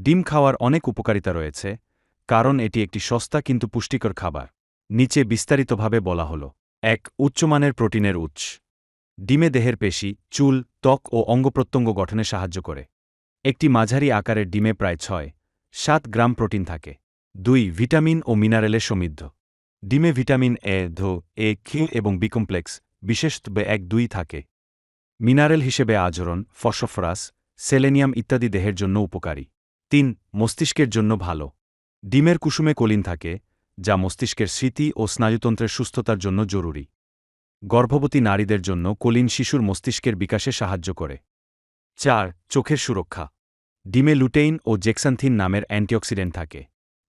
ডিম খাওয়ার অনেক উপকারিতা রয়েছে, কারণ এটি একটি সস্তা কিন্তু পুষ্টিকর খাবার। নিচে বিস্তারিতভাবে বলা হল, এক, উচ্চমানের প্রোটিনের উৎস। ডিমে দেহের পেশি, চুল, ত্বক ও অঙ্গপ্রত্যঙ্গ গঠনে সাহায্য করে। একটি মাঝারি আকারের ডিমে প্রায় ছয়, সাত গ্রাম প্রোটিন থাকে। দুই, ভিটামিন ও মিনারেলে সমৃদ্ধ। ডিমে ভিটামিন এ, ধো, এ কিউ এবং বি কমপ্লেক্স বিশেষভাবে এক দুই থাকে। মিনারেল হিসেবে আজরণ ফসফরাস, সেলেনিয়াম ইত্যাদি দেহের জন্য উপকারী। তিন, মস্তিষ্কের জন্য ভালো। ডিমের কুসুমে কলিন থাকে, যা মস্তিষ্কের স্মৃতি ও স্নায়ুতন্ত্রের সুস্থতার জন্য জরুরি। গর্ভবতী নারীদের জন্য কলিন শিশুর মস্তিষ্কের বিকাশে সাহায্য করে। চার, চোখের সুরক্ষা। ডিমে লুটেইন ও জেক্সান্থিন নামের অ্যান্টিঅক্সিডেন্ট থাকে,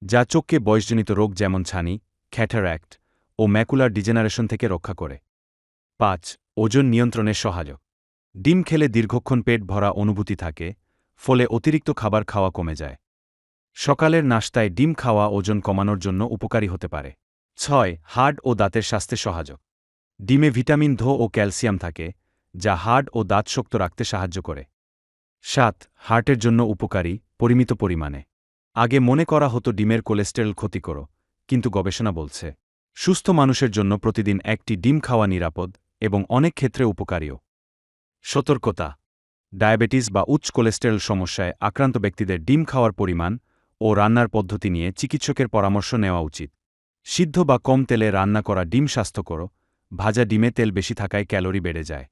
যা চোখকে বয়সজনিত রোগ যেমন ছানি, ক্যাটারাক্ট ও ম্যাকুলার ডিজেনারেশন থেকে রক্ষা করে। পাঁচ, ওজন নিয়ন্ত্রণে সহায়ক। ডিম খেলে দীর্ঘক্ষণ পেট ভরা অনুভূতি থাকে ফলে অতিরিক্ত খাবার খাওয়া কমে যায়। সকালের নাস্তায় ডিম খাওয়া ওজন কমানোর জন্য উপকারী হতে পারে। ছয়, হাড় ও দাঁতের স্বাস্থ্যে সহায়ক। ডিমে ভিটামিন, ধো ও ক্যালসিয়াম থাকে, যা হাড় ও দাঁত শক্ত রাখতে সাহায্য করে। সাত, হার্টের জন্য উপকারী, পরিমিত পরিমাণে। আগে মনে করা হতো ডিমের কোলেস্টেরল ক্ষতিকর কিন্তু গবেষণা বলছে, সুস্থ মানুষের জন্য প্রতিদিন একটি ডিম খাওয়া নিরাপদ এবং অনেক ক্ষেত্রে উপকারীও। সতর্কতা ডায়াবেটিস বা উচ্চ কোলেস্টেরল সমস্যায় আক্রান্ত ব্যক্তিদের ডিম খাওয়ার পরিমাণ ও রান্নার পদ্ধতি নিয়ে চিকিৎসকের পরামর্শ নেওয়া উচিত। সিদ্ধ বা কম তেলে রান্না করা ডিম স্বাস্থ্যকর, ভাজা ডিমে তেল বেশি থাকায় ক্যালোরি বেড়ে যায়।